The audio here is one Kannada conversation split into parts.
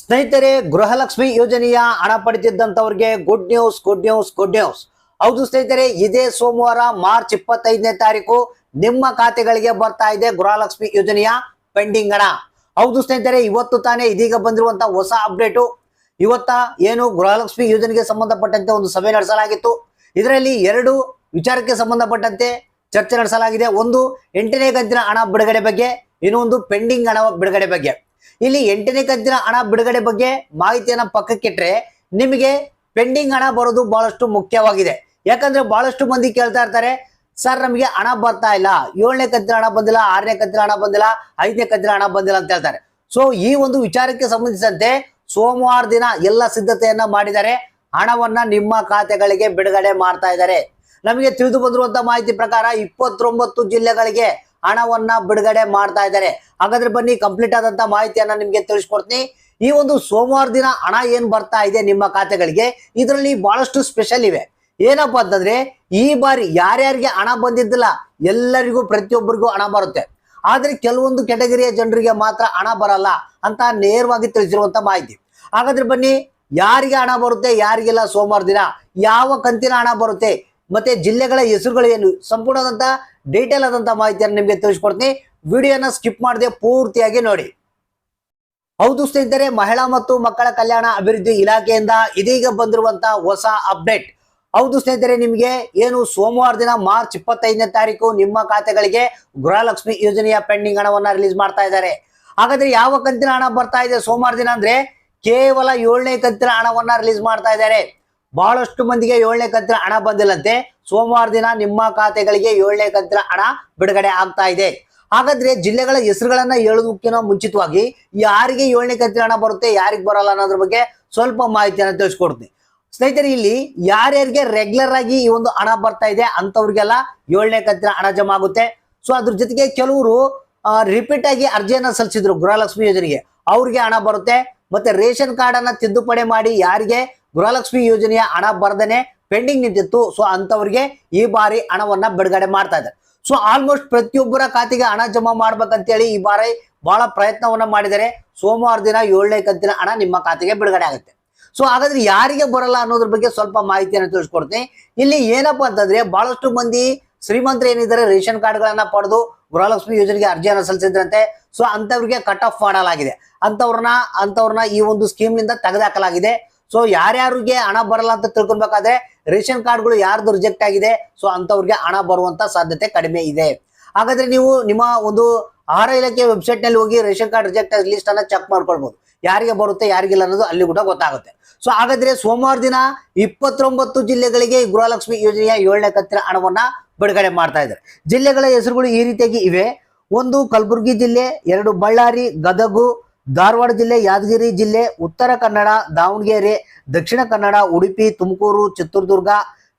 ಸ್ನೇಹಿತರೆ, ಗೃಹಲಕ್ಷ್ಮಿ ಯೋಜನೆಯ ಹಣ ಪಡೆದಿದ್ದಂಥವ್ರಿಗೆ good news good news good news ಹೌದು ಸ್ನೇಹಿತರೆ, ಇದೇ ಸೋಮವಾರ ಮಾರ್ಚ್ ಇಪ್ಪತ್ತೈದನೇ ತಾರೀಕು ನಿಮ್ಮ ಖಾತೆಗಳಿಗೆ ಬರ್ತಾ ಇದೆ ಗೃಹಲಕ್ಷ್ಮಿ ಯೋಜನೆಯ ಪೆಂಡಿಂಗ್ ಹಣ. ಹೌದು ಸ್ನೇಹಿತರೆ, ಇವತ್ತು ತಾನೇ ಇದೀಗ ಬಂದಿರುವಂತಹ ಹೊಸ ಅಪ್ಡೇಟು ಇವತ್ತ ಏನು ಗೃಹಲಕ್ಷ್ಮಿ ಯೋಜನೆಗೆ ಸಂಬಂಧಪಟ್ಟಂತೆ ಒಂದು ಸಭೆ ನಡೆಸಲಾಗಿತ್ತು. ಇದರಲ್ಲಿ ಎರಡು ವಿಚಾರಕ್ಕೆ ಸಂಬಂಧಪಟ್ಟಂತೆ ಚರ್ಚೆ ನಡೆಸಲಾಗಿದೆ. ಒಂದು ಎಂಟನೇ ಕಂತಿನ ಹಣ ಬಿಡುಗಡೆ ಬಗ್ಗೆ, ಇನ್ನೊಂದು ಪೆಂಡಿಂಗ್ ಹಣ ಬಿಡುಗಡೆ ಬಗ್ಗೆ. ಇಲ್ಲಿ ಎಂಟನೇ ಕಂತಿನ ಹಣ ಬಿಡುಗಡೆ ಬಗ್ಗೆ ಮಾಹಿತಿಯನ್ನ ಪಕ್ಕಕ್ಕಿಟ್ರೆ ನಿಮಗೆ ಪೆಂಡಿಂಗ್ ಹಣ ಬರೋದು ಬಹಳಷ್ಟು ಮುಖ್ಯವಾಗಿದೆ. ಯಾಕಂದ್ರೆ ಬಹಳಷ್ಟು ಮಂದಿ ಕೇಳ್ತಾ ಇರ್ತಾರೆ, ಸರ್, ನಮಗೆ ಹಣ ಬರ್ತಾ ಇಲ್ಲ. ಏಳನೇ ಕಂತಿನ ಹಣ ಬಂದಿಲ್ಲ, ಆರನೇ ಕಂತಿನ ಹಣ ಬಂದಿಲ್ಲ, ಐದನೇ ಕಂತಿನ ಹಣ ಬಂದಿಲ್ಲ ಅಂತ ಹೇಳ್ತಾರೆ. ಸೊ ಈ ಒಂದು ವಿಚಾರಕ್ಕೆ ಸಂಬಂಧಿಸಿದಂತೆ ಸೋಮವಾರ ದಿನ ಎಲ್ಲ ಸಿದ್ಧತೆಯನ್ನ ಮಾಡಿದ್ದಾರೆ. ಹಣವನ್ನ ನಿಮ್ಮ ಖಾತೆಗಳಿಗೆ ಬಿಡುಗಡೆ ಮಾಡ್ತಾ ಇದ್ದಾರೆ. ನಮಗೆ ತಿಳಿದು ಬಂದಿರುವಂತಹ ಮಾಹಿತಿ ಪ್ರಕಾರ ಇಪ್ಪತ್ತೊಂಬತ್ತು ಜಿಲ್ಲೆಗಳಿಗೆ ಹಣವನ್ನ ಬಿಡುಗಡೆ ಮಾಡ್ತಾ ಇದ್ದಾರೆ. ಹಾಗಾದ್ರೆ ಬನ್ನಿ ಕಂಪ್ಲೀಟ್ ಆದಂತ ಮಾಹಿತಿಯನ್ನ ನಿಮ್ಗೆ ತಿಳಿಸ್ಕೊಡ್ತೀನಿ. ಈ ಒಂದು ಸೋಮವಾರ ದಿನ ಹಣ ಏನ್ ಬರ್ತಾ ಇದೆ ನಿಮ್ಮ ಖಾತೆಗಳಿಗೆ? ಇದರಲ್ಲಿ ಬಹಳಷ್ಟು ಸ್ಪೆಷಲ್ ಇವೆ. ಏನಪ್ಪಾ ಅಂತಂದ್ರೆ, ಈ ಬಾರಿ ಯಾರ್ಯಾರಿಗೆ ಹಣ ಬಂದಿದ್ದಿಲ್ಲ, ಎಲ್ಲರಿಗೂ, ಪ್ರತಿಯೊಬ್ಬರಿಗೂ ಹಣ ಬರುತ್ತೆ. ಆದ್ರೆ ಕೆಲವೊಂದು ಕೆಟಗರಿಯ ಜನರಿಗೆ ಮಾತ್ರ ಹಣ ಬರಲ್ಲ ಅಂತ ನೇರವಾಗಿ ತಿಳಿಸಿರುವಂತ ಮಾಹಿತಿ. ಹಾಗಾದ್ರೆ ಬನ್ನಿ, ಯಾರಿಗೆ ಹಣ ಬರುತ್ತೆ, ಯಾರಿಗೆಲ್ಲ ಸೋಮವಾರ ದಿನ, ಯಾವ ಕಂತಿನ ಹಣ ಬರುತ್ತೆ ಮತ್ತೆ ಜಿಲ್ಲೆಗಳ ಹೆಸರುಗಳು ಏನು? ಸಂಪೂರ್ಣದಂತಹ ಡೀಟೇಲ್ ಆದಂತ ಮಾಹಿತಿಯನ್ನು ನಿಮಗೆ ತಿಳಿಸ್ಕೊಡ್ತೀನಿ. ವಿಡಿಯೋನ ಸ್ಕಿಪ್ ಮಾಡದೆ ಪೂರ್ತಿಯಾಗಿ ನೋಡಿ. ಹೌದು ಸ್ನೇಹಿತರೆ, ಮಹಿಳಾ ಮತ್ತು ಮಕ್ಕಳ ಕಲ್ಯಾಣ ಅಭಿವೃದ್ಧಿ ಇಲಾಖೆಯಿಂದ ಇದೀಗ ಬಂದಿರುವಂತ ಹೊಸ ಅಪ್ಡೇಟ್ ಹೌದು ಸ್ನೇಹಿತರೆ, ನಿಮಗೆ ಏನು ಸೋಮವಾರ ದಿನ ಮಾರ್ಚ್ ಇಪ್ಪತ್ತೈದನೇ ತಾರೀಕು ನಿಮ್ಮ ಖಾತೆಗಳಿಗೆ ಗೃಹಲಕ್ಷ್ಮಿ ಯೋಜನೆಯ ಪೆಂಡಿಂಗ್ ಹಣವನ್ನ ರಿಲೀಸ್ ಮಾಡ್ತಾ ಇದ್ದಾರೆ. ಹಾಗಾದ್ರೆ ಯಾವ ಕಂತಿನ ಹಣ ಬರ್ತಾ ಇದೆ ಸೋಮವಾರ ದಿನ ಅಂದ್ರೆ ಕೇವಲ ಏಳನೇ ಕಂತಿನ ಹಣವನ್ನ ರಿಲೀಸ್ ಮಾಡ್ತಾ ಇದ್ದಾರೆ. ಬಹಳಷ್ಟು ಮಂದಿಗೆ ಏಳನೇ ಕಂತಿನ ಹಣ ಬಂದಿಲ್ಲಂತೆ. ಸೋಮವಾರ ದಿನ ನಿಮ್ಮ ಖಾತೆಗಳಿಗೆ ಏಳನೇ ಕಂತಿನ ಹಣ ಬಿಡುಗಡೆ ಆಗ್ತಾ ಇದೆ. ಹಾಗಾದ್ರೆ ಜಿಲ್ಲೆಗಳ ಹೆಸರುಗಳನ್ನ ಹೇಳೋದಕ್ಕಿಂತ ಮುಂಚಿತವಾಗಿ ಯಾರಿಗೆ ಏಳನೇ ಕಂತಿನ ಹಣ ಬರುತ್ತೆ, ಯಾರಿಗೆ ಬರಲ್ಲ ಅನ್ನೋದ್ರ ಬಗ್ಗೆ ಸ್ವಲ್ಪ ಮಾಹಿತಿಯನ್ನು ತಿಳಿಸ್ಕೊಡ್ತೀನಿ. ಸ್ನೇಹಿತರೆ, ಇಲ್ಲಿ ಯಾರ್ಯಾರಿಗೆ ರೆಗ್ಯುಲರ್ ಆಗಿ ಈ ಒಂದು ಹಣ ಬರ್ತಾ ಇದೆ ಅಂತವ್ರಿಗೆಲ್ಲ ಏಳನೇ ಕಂತಿನ ಹಣ ಜಮಾ ಆಗುತ್ತೆ. ಸೊ ಅದ್ರ ಜೊತೆಗೆ ಕೆಲವರು ರಿಪೀಟ್ ಆಗಿ ಅರ್ಜಿಯನ್ನ ಸಲ್ಲಿಸಿದ್ರು ಗೃಹಲಕ್ಷ್ಮಿ ಯೋಜನೆಗೆ. ಅವ್ರಿಗೆ ಹಣ ಬರುತ್ತೆ. ಮತ್ತೆ ರೇಷನ್ ಕಾರ್ಡ್ ಅನ್ನ ತಿದ್ದುಪಡಿ ಮಾಡಿ ಯಾರಿಗೆ? ಗೃಹಲಕ್ಷ್ಮಿ ಯೋಜನೆಯ ಹಣ ಬರ್ದೇನೆ ಪೆಂಡಿಂಗ್ ನಿಂತಿತ್ತು. ಸೊ ಅಂತವ್ರಿಗೆ ಈ ಬಾರಿ ಹಣವನ್ನ ಬಿಡುಗಡೆ ಮಾಡ್ತಾ ಇದ್ದಾರೆ. ಸೊ ಆಲ್ಮೋಸ್ಟ್ ಪ್ರತಿಯೊಬ್ಬರ ಖಾತೆಗೆ ಹಣ ಜಮಾ ಮಾಡ್ಬೇಕಂತೇಳಿ ಈ ಬಾರಿ ಬಹಳ ಪ್ರಯತ್ನವನ್ನ ಮಾಡಿದ್ದಾರೆ. ಸೋಮವಾರ ದಿನ ಏಳನೇ ಕಂತಿನ ಹಣ ನಿಮ್ಮ ಖಾತೆಗೆ ಬಿಡುಗಡೆ ಆಗುತ್ತೆ. ಸೊ ಹಾಗಾದ್ರೆ ಯಾರಿಗೆ ಬರಲ್ಲ ಅನ್ನೋದ್ರ ಬಗ್ಗೆ ಸ್ವಲ್ಪ ಮಾಹಿತಿಯನ್ನು ತಿಳಿಸ್ಕೊಡ್ತೀನಿ. ಇಲ್ಲಿ ಏನಪ್ಪ ಅಂತಂದ್ರೆ ಬಹಳಷ್ಟು ಮಂದಿ ಶ್ರೀಮಂತರು ಏನಿದ್ದಾರೆ, ರೇಷನ್ ಕಾರ್ಡ್ಗಳನ್ನ ಪಡೆದು ಗೃಹಲಕ್ಷ್ಮಿ ಯೋಜನೆಗೆ ಅರ್ಜಿಯನ್ನು ಸಲ್ಲಿಸಿದ್ರಂತೆ. ಸೊ ಅಂತವ್ರಿಗೆ ಕಟ್ ಆಫ್ ಮಾಡಲಾಗಿದೆ. ಅಂತವ್ರನ್ನ ಅಂತವ್ರನ್ನ ಈ ಒಂದು ಸ್ಕೀಮ್ನಿಂದ ತೆಗೆದಾಕಲಾಗಿದೆ. ಸೊ ಯಾರ್ಯಾರಿಗೆ ಹಣ ಬರಲ್ಲ ಅಂತ ತಿಳ್ಕೊಬೇಕಾದ್ರೆ ರೇಷನ್ ಕಾರ್ಡ್ಗಳು ಯಾರ್ದು ರಿಜೆಕ್ಟ್ ಆಗಿದೆ ಸೊ ಅಂತವ್ರಿಗೆ ಹಣ ಬರುವಂತ ಸಾಧ್ಯತೆ ಕಡಿಮೆ ಇದೆ. ಹಾಗಾದ್ರೆ ನೀವು ನಿಮ್ಮ ಒಂದು ಆಹಾರ ಇಲಾಖೆ ವೆಬ್ಸೈಟ್ನಲ್ಲಿ ಹೋಗಿ ರೇಷನ್ ಕಾರ್ಡ್ ರಿಜೆಕ್ಟ್ ಲಿಸ್ಟ್ ಅನ್ನ ಚೆಕ್ ಮಾಡ್ಕೊಳ್ಬಹುದು ಯಾರಿಗೆ ಬರುತ್ತೆ, ಯಾರಿಗಿಲ್ಲ ಅನ್ನೋದು ಅಲ್ಲಿ ಕೂಡ ಗೊತ್ತಾಗುತ್ತೆ. ಸೊ ಹಾಗಾದ್ರೆ ಸೋಮವಾರ ದಿನ ಇಪ್ಪತ್ತೊಂಬತ್ತು ಜಿಲ್ಲೆಗಳಿಗೆ ಗೃಹಲಕ್ಷ್ಮಿ ಯೋಜನೆಯ ಏಳನೇ ಕಂತಿನ ಹಣವನ್ನ ಬಿಡುಗಡೆ ಮಾಡ್ತಾ ಇದ್ದಾರೆ. ಜಿಲ್ಲೆಗಳ ಹೆಸರುಗಳು ಈ ರೀತಿಯಾಗಿ ಇವೆ. ಒಂದು ಕಲಬುರಗಿ ಜಿಲ್ಲೆ, ಎರಡು ಬಳ್ಳಾರಿ, ಗದಗು, ಧಾರವಾಡ ಜಿಲ್ಲೆ, ಯಾದಗಿರಿ ಜಿಲ್ಲೆ, ಉತ್ತರ ಕನ್ನಡ, ದಾವಣಗೆರೆ, ದಕ್ಷಿಣ ಕನ್ನಡ, ಉಡುಪಿ, ತುಮಕೂರು, ಚಿತ್ರದುರ್ಗ,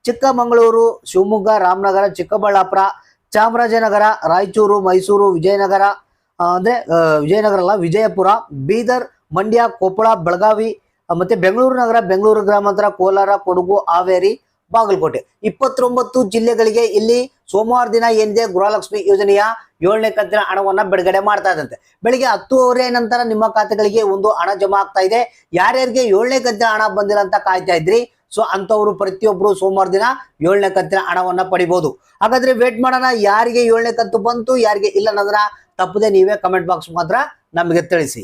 ಚಿಕ್ಕಮಗಳೂರು, ಶಿವಮೊಗ್ಗ, ರಾಮನಗರ, ಚಿಕ್ಕಬಳ್ಳಾಪುರ, ಚಾಮರಾಜನಗರ, ರಾಯಚೂರು, ಮೈಸೂರು, ವಿಜಯನಗರ ಅಂದ್ರೆ ವಿಜಯನಗರ ಅಲ್ಲ, ವಿಜಯಪುರ, ಬೀದರ್, ಮಂಡ್ಯ, ಕೊಪ್ಪಳ, ಬೆಳಗಾವಿ ಮತ್ತೆ ಬೆಂಗಳೂರು ನಗರ, ಬೆಂಗಳೂರು ಗ್ರಾಮಾಂತರ, ಕೋಲಾರ, ಕೊಡಗು, ಹಾವೇರಿ, ಬಾಗಲಕೋಟೆ. ಇಪ್ಪತ್ತೊಂಬತ್ತು ಜಿಲ್ಲೆಗಳಿಗೆ ಇಲ್ಲಿ ಸೋಮವಾರ ದಿನ ಏನಿದೆ? ಗೃಹಲಕ್ಷ್ಮಿ ಯೋಜನೆಯ ಏಳನೇ ಕಂತಿನ ಹಣವನ್ನ ಬಿಡುಗಡೆ ಮಾಡ್ತಾ ಇದ್ದಂತೆ. ಬೆಳಿಗ್ಗೆ ಹತ್ತುವರೆ ನಂತರ ನಿಮ್ಮ ಖಾತೆಗಳಿಗೆ ಒಂದು ಹಣ ಜಮಾ ಆಗ್ತಾ ಇದೆ. ಯಾರ್ಯಾರಿಗೆ ಏಳನೇ ಕಂತಿನ ಹಣ ಬಂದಿಲ್ಲ ಅಂತ ಕಾಯ್ತಾ ಇದ್ರಿ? ಸೊ ಅಂತವರು ಪ್ರತಿಯೊಬ್ಬರು ಸೋಮವಾರ ದಿನ ಏಳನೇ ಕಂತಿನ ಹಣವನ್ನ ಪಡಿಬಹುದು ಹಾಗಾದ್ರೆ ವೇಟ್ ಮಾಡೋಣ. ಯಾರಿಗೆ ಏಳನೇ ಕಂತು ಬಂತು, ಯಾರಿಗೆ ಇಲ್ಲ ಅನ್ನೋದನ್ನ ತಪ್ಪದೆ ನೀವೇ ಕಮೆಂಟ್ ಬಾಕ್ಸ್ ಮಾತ್ರ ನಮಗೆ ತಿಳಿಸಿ.